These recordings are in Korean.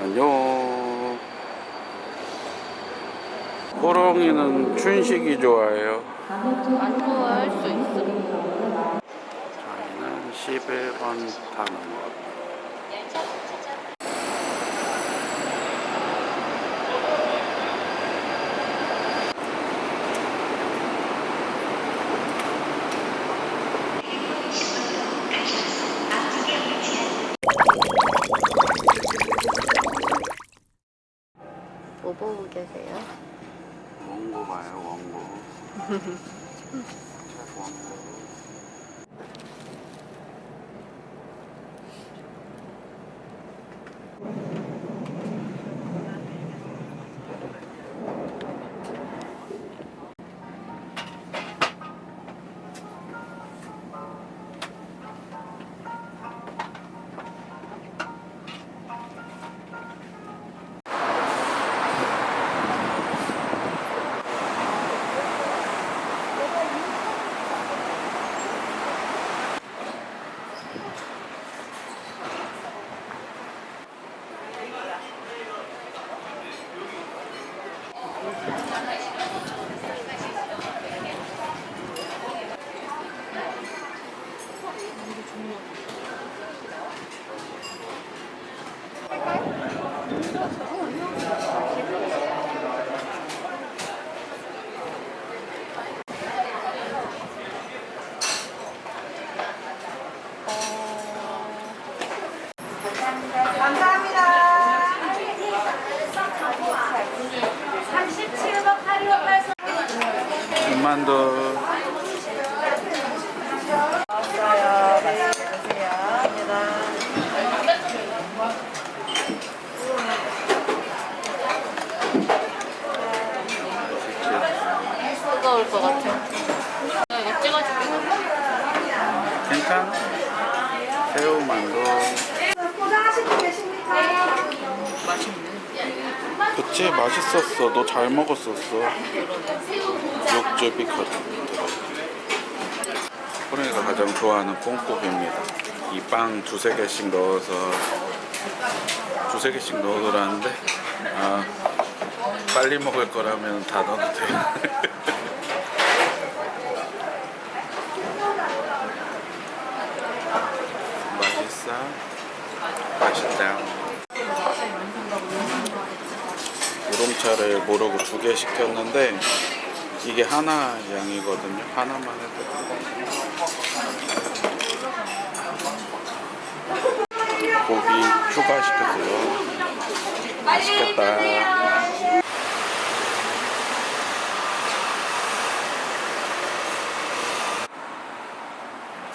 안녕. 호롱이는 춘식이 좋아해요. 안 좋아할 수 있어. 저희는 11번 타는 것. 보고 계세요? 원고 봐요, 원고. 감사합니다. 37번 8584 군만두. 왔어요. 맛있게 드세요. 합니다. 뜨거울 것 같아. 나 이거 찍어줄게. 괜찮아? 새우만두. 포장하시고 계십니까? 맛있네. 그치, 맛있었어. 너 잘 먹었었어. 육즙이 들어. 호랭이가 가장 좋아하는 뽕국입니다. 이 빵 두세 개씩 넣어서 두세 개씩 넣으라는데 아 빨리 먹을 거라면 다 넣어도 돼. 맛있어? 맛있다. 우롱차를 모르고 두 개 시켰는데 이게 하나 양이거든요. 하나만 해도 고기 추가 시켰어요. 맛있겠다.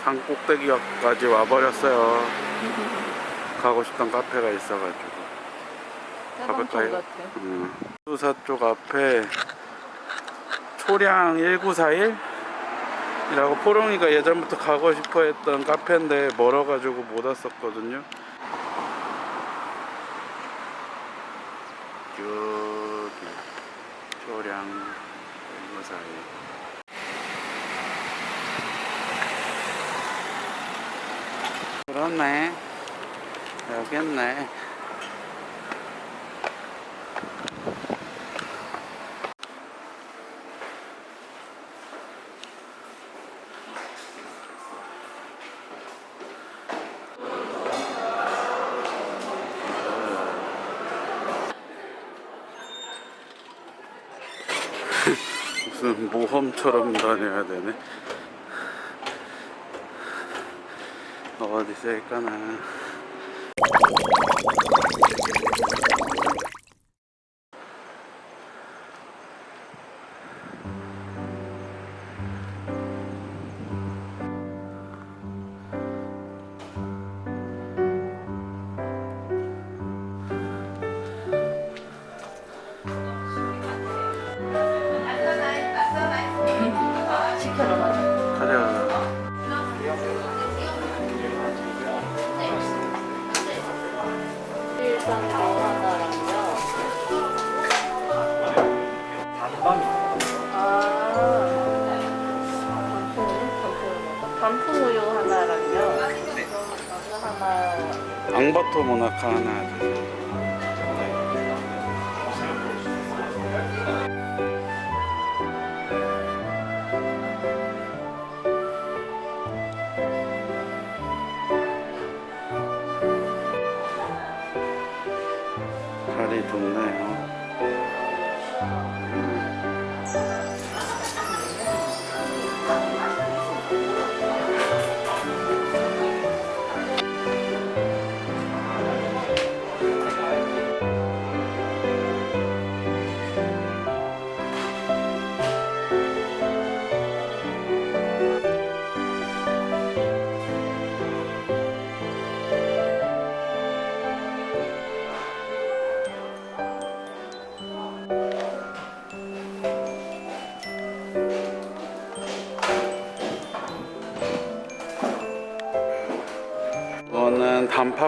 산 꼭대기까지 와버렸어요. 가고 싶던 카페가 있어가지고. 가볼까요? 같아. 음. 수사 쪽 앞에 초량 1941 이라고 포롱이가 예전부터 가고 싶어 했던 카페인데 멀어가지고 못 왔었거든요. 여기 초량 1941 그렇네 여기 있네 무슨 모험처럼 다녀야 되네. 어디 있을까나. 하나랑요. 이거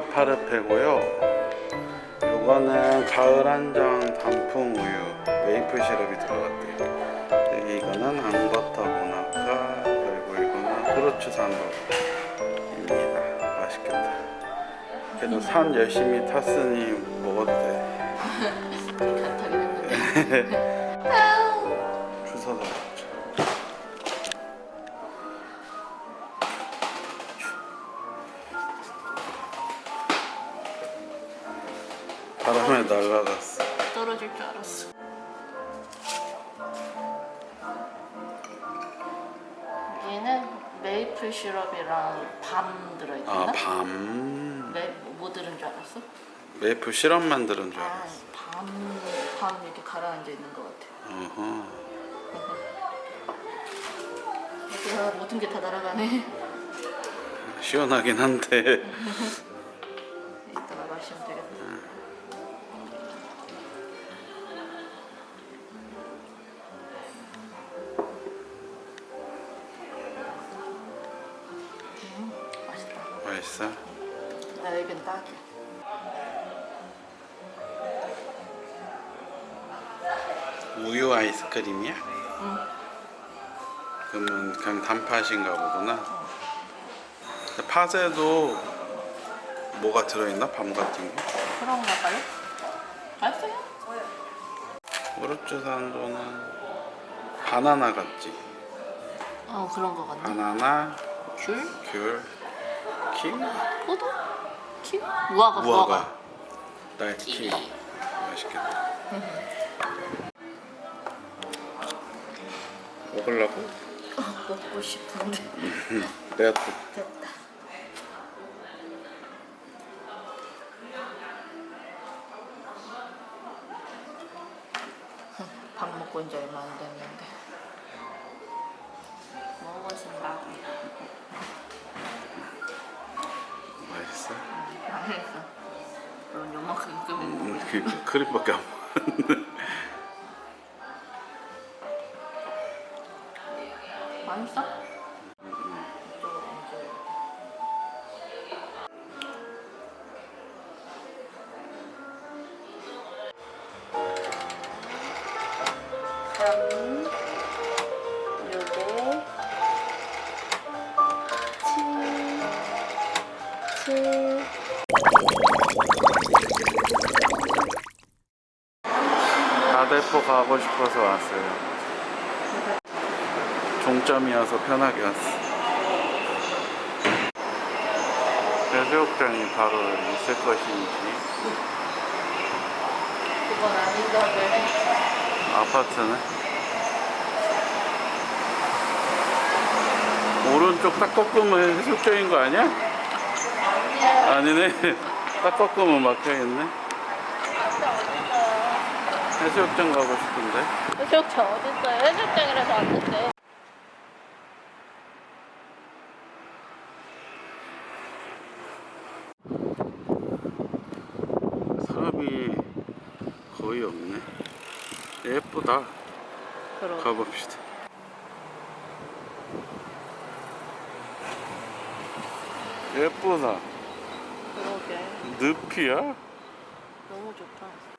이거는 단팥 파르페고요. 이거는 가을 한정 단풍 우유 메이플 시럽이 들어갔대요. 여기 이거는 앙버터 모나카 그리고 이거는 후르츠 산도입니다. 맛있겠다. 그래도 산 열심히 탔으니 먹어도 돼. 주워서 메이플 시럽이랑 밤 들어있나? 아, 밤. 메, 뭐 들은 줄 알았어? 메이플 시럽 만드는 줄 아, 알았어. 밤, 밤 이렇게 가라앉아 있는 것 같아. 어허. 야, 모든 게 다 날아가네. 시원하긴 한데. 아이스크림이야? 응. 그러면 그냥 단팥인가 보구나. 근데 팥에도 뭐가 들어있나? 밤 같은 거? 그런가 봐요? 맛있어요? 오르츠 산도는 바나나 같지? 어, 그런 거 같네. 바나나, 귤? 귤, 킹, 포도? 키? 무화과, 무화과. 무화과, 날키. 맛있겠다. 먹으려고? 아, 먹고 싶은데. 내가 또 됐다. 밥 먹고 이제 얼마 안 됐는데. 먹었습니다. 맛있어? 맛있어. 그럼 요만큼 끄면 음, 그 크림밖에 안 먹었는데. 3 요게 7 7 아델포 가고 싶어서 왔어요. 종점이어서 편하게 왔어요. 해수욕장이 바로 있을 것인지. 그건 아닌가 봐요 아파트는 오른쪽 딱 꺾으면 해수욕장인 거 아니야? 아니네. 딱 꺾으면 막혀 있네. 해수욕장 가고 싶은데. 해수욕장 어딨어요? 해수욕장이라서 왔는데. 사람이 거의 없네. 예쁘다. 그럼. 가봅시다. 예쁘다. 그러게. 늪이야? 너무 좋다.